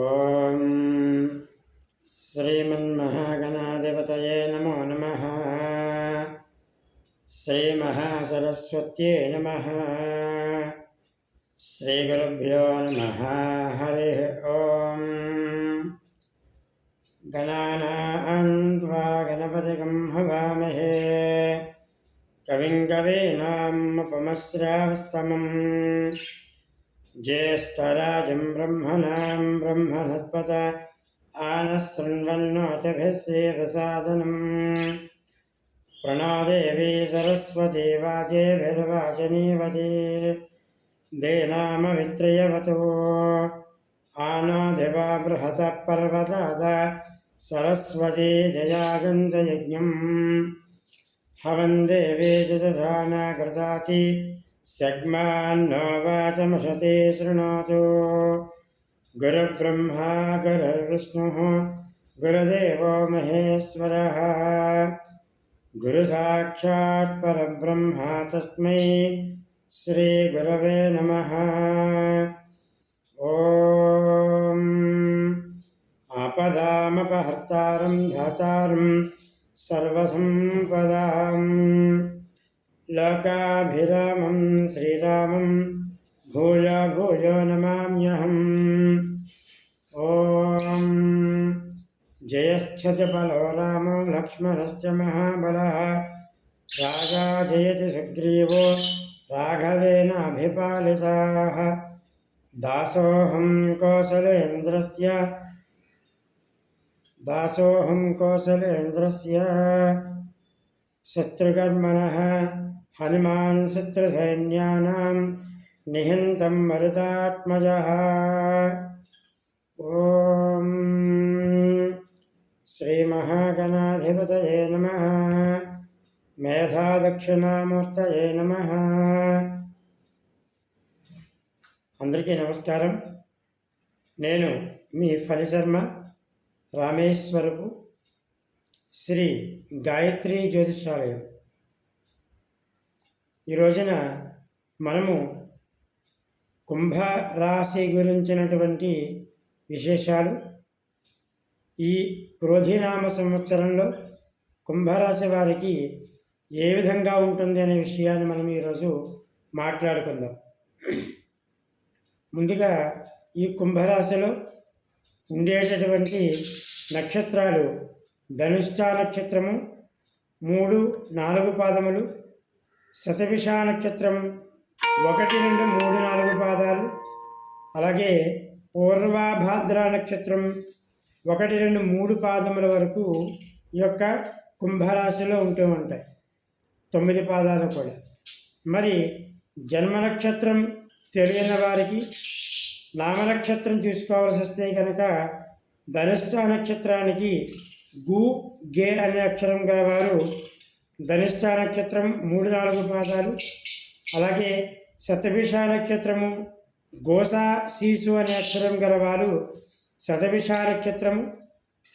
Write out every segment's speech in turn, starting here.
ॐ श्रीमन्महागणाधिपतये नमो नमः श्रीमहासरस्वत्यै नमः श्रीगुरुभ्यो नमः हरिः ॐ गणानान्त्वा गणपतिगं हवामहे कविं कवीनामुपमश्रावस्तमम् ज्येष्ठराजं ब्रह्मणां ब्रह्मणस्पत आनः शृण्वन्नोतिभिः सेदसादनम् प्रणो देवी सरस्वती वाजेभिर्वाचनीवती देनामवित्रयवतो आनाधिवा बृहतः पर्वताद सरस्वती जयागन्तयज्ञम् हवन् देवी जदधाना कृताचि सग्मान्नो वाचमशते शृणोतु। गुरुब्रह्मा गुरुर्विष्णुः, गुरुदेवो महेश्वरः। गुरुसाक्षात् परब्रह्मा तस्मै श्रीगुरवे नमः। ॐ आपदामपहर्तारं धातारं सर्वसम्पदाम्। लोकाभिरामं श्रीरामं भूय भूयो नमाम्यहम्। ॐ जयश्च बलो रामो लक्ष्मणश्च महाबलः। राजा जयति सुग्रीवो राघवेनाभिपालिताः। दासोऽहं कौसलेन्द्रस्य दासोऽहं कौसलेन्द्रस्य शत्रुकर्मणः। हनुमान् शत्रुसैन्यानां निहन्तं मरुतात्मजः ॐ श्रीमहागणाधिपतये नमः మేధాదక్షిణామూర్తయే నమ అందరికీ నమస్కారం నేను మీ ఫణిశర్మ రామేశ్వరపు శ్రీ గాయత్రి జ్యోతిషాలయం ఈ రోజున మనము కుంభరాశి గురించినటువంటి విశేషాలు ఈ క్రోధినామ సంవత్సరంలో కుంభరాశి వారికి ఏ విధంగా ఉంటుంది అనే విషయాన్ని మనం ఈరోజు మాట్లాడుకుందాం. ముందుగా ఈ కుంభరాశిలో ఉండేటటువంటి నక్షత్రాలు ధనుష్ట నక్షత్రము మూడు నాలుగు పాదములు శతభిష నక్షత్రం ఒకటి రెండు మూడు నాలుగు పాదాలు. అలాగే పూర్వాభాద్ర నక్షత్రం ఒకటి రెండు మూడు పాదముల వరకు ఈ యొక్క కుంభరాశిలో ఉంటూ ఉంటాయి. తొమ్మిది పాదాలు కూడా. మరి జన్మ నక్షత్రం తెలియని వారికి నామనక్షత్రం చూసుకోవాల్సి వస్తే కనుక ధనిష్ట నక్షత్రానికి గు గే అనే అక్షరం గలవారు ధనిష్ట నక్షత్రం మూడు నాలుగు పాదాలు. అలాగే శతభిష నక్షత్రము గోసా శీసు అనే అక్షరం గలవారు శతభిష నక్షత్రము.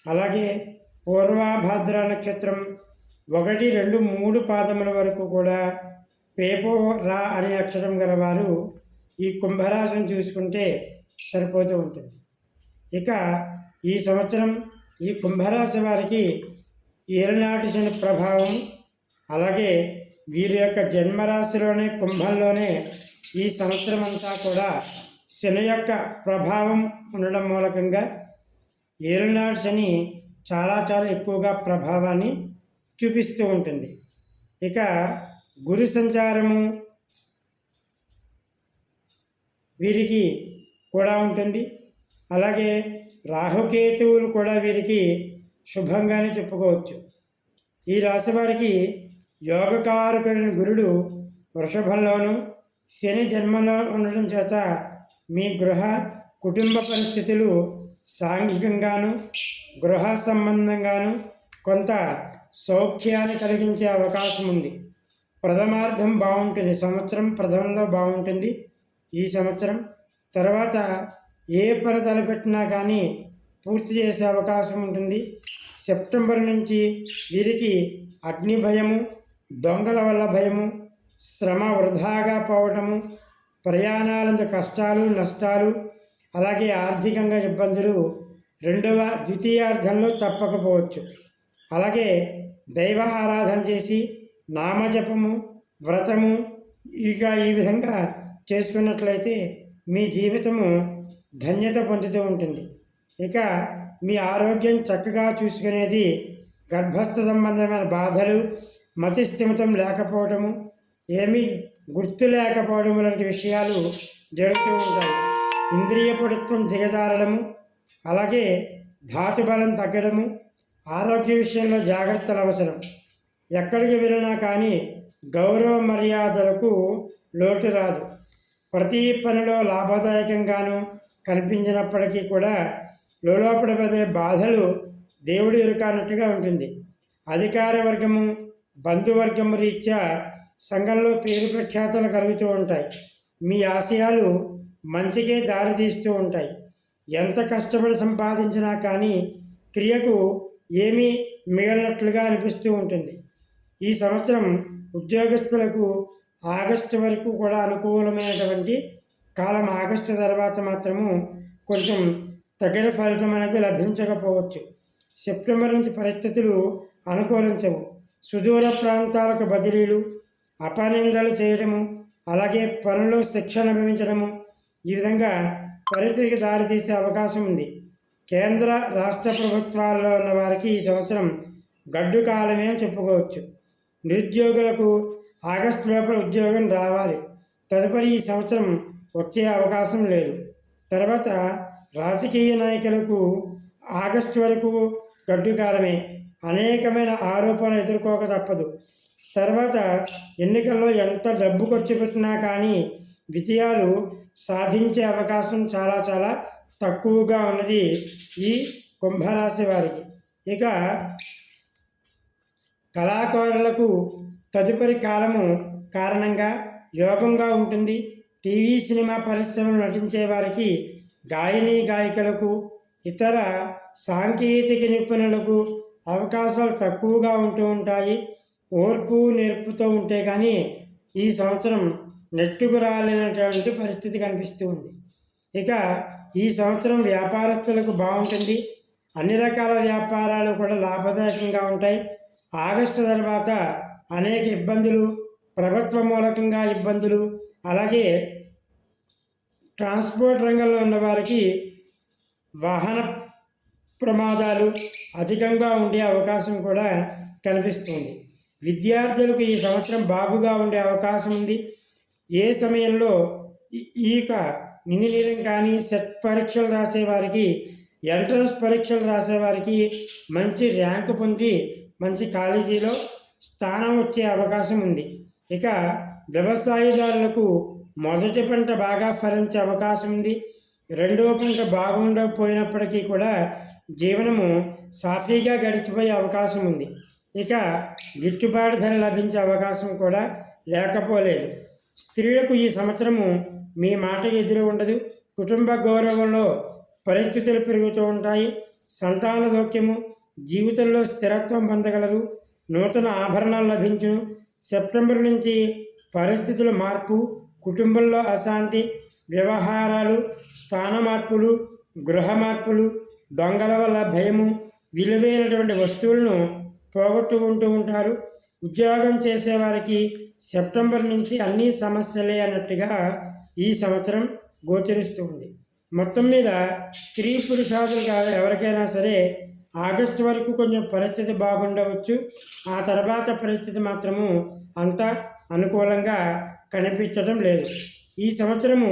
అలాగే పూర్వాభాద్ర నక్షత్రం ఒకటి రెండు మూడు పాదముల వరకు కూడా పేపో రా అనే అక్షరం గలవారు ఈ కుంభరాశిని చూసుకుంటే సరిపోతూ ఉంటుంది. ఇక ఈ సంవత్సరం ఈ కుంభరాశి వారికి ఏలనాటి శని ప్రభావం అలాగే వీరి యొక్క జన్మరాశిలోనే కుంభంలోనే ఈ సంవత్సరం అంతా కూడా శని యొక్క ప్రభావం ఉండడం మూలకంగా ఏలనాటి శని చాలా చాలా ఎక్కువగా ప్రభావాన్ని చూపిస్తూ ఉంటుంది. ఇక గురు సంచారము వీరికి కూడా ఉంటుంది. అలాగే రాహుకేతువులు కూడా వీరికి శుభంగానే చెప్పుకోవచ్చు. ఈ రాశి వారికి యోగకారకుడైన గురుడు వృషభంలోనూ శని జన్మలో ఉండడం చేత మీ గృహ కుటుంబ పరిస్థితులు సాంఘికంగాను గృహ సంబంధంగాను కొంత సౌఖ్యాన్ని కలిగించే అవకాశం ఉంది. ప్రథమార్థం బాగుంటుంది. సంవత్సరం ప్రథమంలో బాగుంటుంది ఈ సంవత్సరం. తర్వాత ఏ పని తలపెట్టినా కానీ పూర్తి చేసే అవకాశం ఉంటుంది. సెప్టెంబర్ నుంచి వీరికి అగ్ని భయము దొంగల వల్ల భయము శ్రమ వృధాగా పోవటము ప్రయాణాలందు కష్టాలు నష్టాలు అలాగే ఆర్థికంగా ఇబ్బందులు రెండవ ద్వితీయార్థంలో తప్పకపోవచ్చు. అలాగే దైవ ఆరాధన చేసి నామజపము వ్రతము ఇక ఈ విధంగా చేసుకున్నట్లయితే మీ జీవితము ధన్యత పొందుతూ ఉంటుంది. ఇక మీ ఆరోగ్యం చక్కగా చూసుకునేది గర్భస్థ సంబంధమైన బాధలు మతి స్థిమితం లేకపోవడము ఏమీ గుర్తు లేకపోవడం లాంటి విషయాలు జరుగుతూ ఉంటాయి. ఇంద్రియ పడుత్వం దిగజారడము అలాగే ధాతుబలం తగ్గడము ఆరోగ్య విషయంలో జాగ్రత్తలు అవసరం. ఎక్కడికి వెళ్ళినా కానీ గౌరవ మర్యాదలకు లోటు రాదు. ప్రతి పనిలో లాభదాయకంగాను కనిపించినప్పటికీ కూడా లోలోపల పడే బాధలు దేవుడు ఎరుకానట్టుగా ఉంటుంది. అధికార వర్గము బంధువర్గం రీత్యా సంఘంలో పేరు ప్రఖ్యాతలు కలుగుతూ ఉంటాయి. మీ ఆశయాలు మంచికే దారితీస్తూ ఉంటాయి. ఎంత కష్టపడి సంపాదించినా కానీ క్రియకు ఏమీ మిగలనట్లుగా అనిపిస్తూ ఉంటుంది. ఈ సంవత్సరం ఉద్యోగస్తులకు ఆగస్టు వరకు కూడా అనుకూలమైనటువంటి కాలం ఆగస్టు తర్వాత మాత్రము కొంచెం తగిన ఫలితం అనేది లభించకపోవచ్చు. సెప్టెంబర్ నుంచి పరిస్థితులు అనుకూలించవు. సుదూర ప్రాంతాలకు బదిలీలు అపనిందలు చేయడము అలాగే పనులు శిక్షణ అనుభవించడము ఈ విధంగా పరిస్థితికి దారితీసే అవకాశం ఉంది. కేంద్ర రాష్ట్ర ప్రభుత్వాల్లో ఉన్న వారికి ఈ సంవత్సరం గడ్డు కాలమే అని చెప్పుకోవచ్చు. నిరుద్యోగులకు ఆగస్టు లోపల ఉద్యోగం రావాలి. తదుపరి ఈ సంవత్సరం వచ్చే అవకాశం లేదు. తర్వాత రాజకీయ నాయకులకు ఆగస్టు వరకు గడ్డు కాలమే. అనేకమైన ఆరోపణలు ఎదుర్కోక తప్పదు. తర్వాత ఎన్నికల్లో ఎంత డబ్బు ఖర్చు పెట్టినా కానీ విజయాలు సాధించే అవకాశం చాలా చాలా తక్కువగా ఉన్నది ఈ కుంభరాశి వారికి. ఇక కళాకారులకు తదుపరి కాలము కారణంగా యోగంగా ఉంటుంది. టీవీ సినిమా పరిశ్రమలు నటించే వారికి గాయని గాయకులకు ఇతర సాంకేతిక నిపుణులకు అవకాశాలు తక్కువగా ఉంటూ ఉంటాయి ఓర్పు నేర్పుతూ ఉంటే కానీ ఈ సంవత్సరం నెట్టుకు రాలేనటువంటి పరిస్థితి కనిపిస్తూ ఉంది. ఇక ఈ సంవత్సరం వ్యాపారస్తులకు బాగుంటుంది. అన్ని రకాల వ్యాపారాలు కూడా లాభదాయకంగా ఉంటాయి. ఆగస్టు తర్వాత అనేక ఇబ్బందులు ప్రభుత్వ మూలకంగా ఇబ్బందులు అలాగే ట్రాన్స్పోర్ట్ రంగంలో ఉన్నవారికి వాహన ప్రమాదాలు అధికంగా ఉండే అవకాశం కూడా కనిపిస్తుంది. విద్యార్థులకు ఈ సంవత్సరం బాగుగా ఉండే అవకాశం ఉంది. ఏ సమయంలో ఈక ఇంజనీరింగ్ కానీ సెట్ పరీక్షలు రాసే వారికి ఎంట్రన్స్ పరీక్షలు రాసే వారికి మంచి ర్యాంక్ పొంది మంచి కాలేజీలో స్థానం వచ్చే అవకాశం ఉంది. ఇక వ్యవసాయదారులకు మొదటి పంట బాగా ఫలించే అవకాశం ఉంది. రెండవ పంట బాగుండకపోయినప్పటికీ కూడా జీవనము సాఫీగా గడిచిపోయే అవకాశం ఉంది. ఇక గిట్టుబాటు ధర లభించే అవకాశం కూడా లేకపోలేదు. స్త్రీలకు ఈ సంవత్సరము మీ మాట ఎదురు ఉండదు. కుటుంబ గౌరవంలో పరిస్థితులు పెరుగుతూ ఉంటాయి. సంతాన దోక్యము జీవితంలో స్థిరత్వం పొందగలరు. నూతన ఆభరణాలు లభించును. సెప్టెంబర్ నుంచి పరిస్థితుల మార్పు కుటుంబంలో అశాంతి వ్యవహారాలు స్థాన మార్పులు గృహ మార్పులు దొంగల వల్ల భయము విలువైనటువంటి వస్తువులను పోగొట్టుకుంటూ ఉంటారు. ఉద్యోగం చేసేవారికి సెప్టెంబర్ నుంచి అన్ని సమస్యలే అన్నట్టుగా ఈ సంవత్సరం గోచరిస్తుంది మొత్తం మీద స్త్రీ పురుషాదులు కాదు ఎవరికైనా సరే ఆగస్టు వరకు కొంచెం పరిస్థితి బాగుండవచ్చు. ఆ తర్వాత పరిస్థితి మాత్రము అంత అనుకూలంగా కనిపించడం లేదు. ఈ సంవత్సరము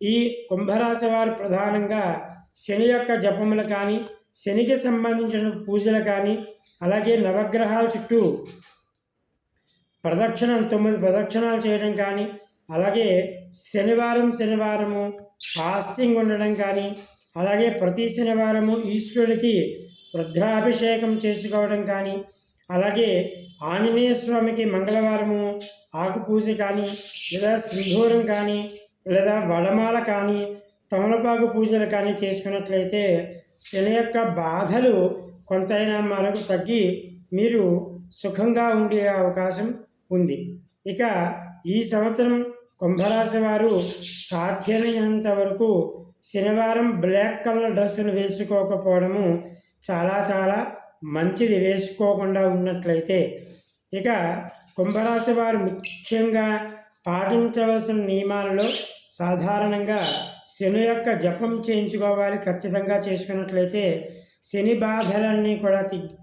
ఈ కుంభరాశి వారు ప్రధానంగా శని యొక్క జపములు కానీ శనికి సంబంధించిన పూజలు కానీ అలాగే నవగ్రహాల చుట్టూ ప్రదక్షిణం తొమ్మిది ప్రదక్షిణాలు చేయడం కానీ అలాగే శనివారం శనివారము ఫాస్టింగ్ ఉండడం కానీ అలాగే ప్రతి శనివారము ఈశ్వరుడికి రుద్రాభిషేకం చేసుకోవడం కానీ అలాగే ఆంజనేయ స్వామికి మంగళవారము ఆకు పూజ కానీ లేదా సింధూరం కానీ లేదా వడమాల కానీ తమలపాకు పూజలు కానీ చేసుకున్నట్లయితే శని యొక్క బాధలు కొంతైనా మనకు తగ్గి మీరు సుఖంగా ఉండే అవకాశం ఉంది. ఇక ఈ సంవత్సరం కుంభరాశి వారు సాధ్యమైనంత వరకు శనివారం బ్లాక్ కలర్ డ్రెస్సును వేసుకోకపోవడము చాలా చాలా మంచిది వేసుకోకుండా ఉన్నట్లయితే. ఇక కుంభరాశి వారు ముఖ్యంగా పాటించవలసిన నియమాలలో సాధారణంగా శని యొక్క జపం చేయించుకోవాలి ఖచ్చితంగా చేసుకున్నట్లయితే శని బాధలన్నీ కూడా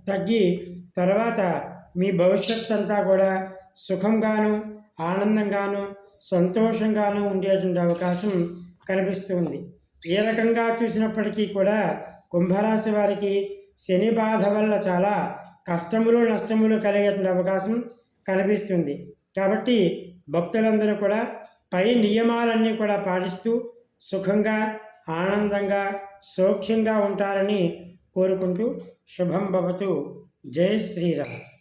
తగ్గి తర్వాత మీ భవిష్యత్ అంతా కూడా సుఖంగాను ఆనందంగాను సంతోషంగాను ఉండేటువంటి అవకాశం కనిపిస్తుంది ఏ రకంగా చూసినప్పటికీ కూడా కుంభరాశి వారికి శని బాధ వల్ల చాలా కష్టములు నష్టములు కలిగేటువంటి అవకాశం కనిపిస్తుంది. కాబట్టి భక్తులందరూ కూడా పై నియమాలన్నీ కూడా పాటిస్తూ సుఖంగా ఆనందంగా సౌఖ్యంగా ఉంటారని కోరుకుంటూ శుభం భవతు. జై శ్రీరామ్.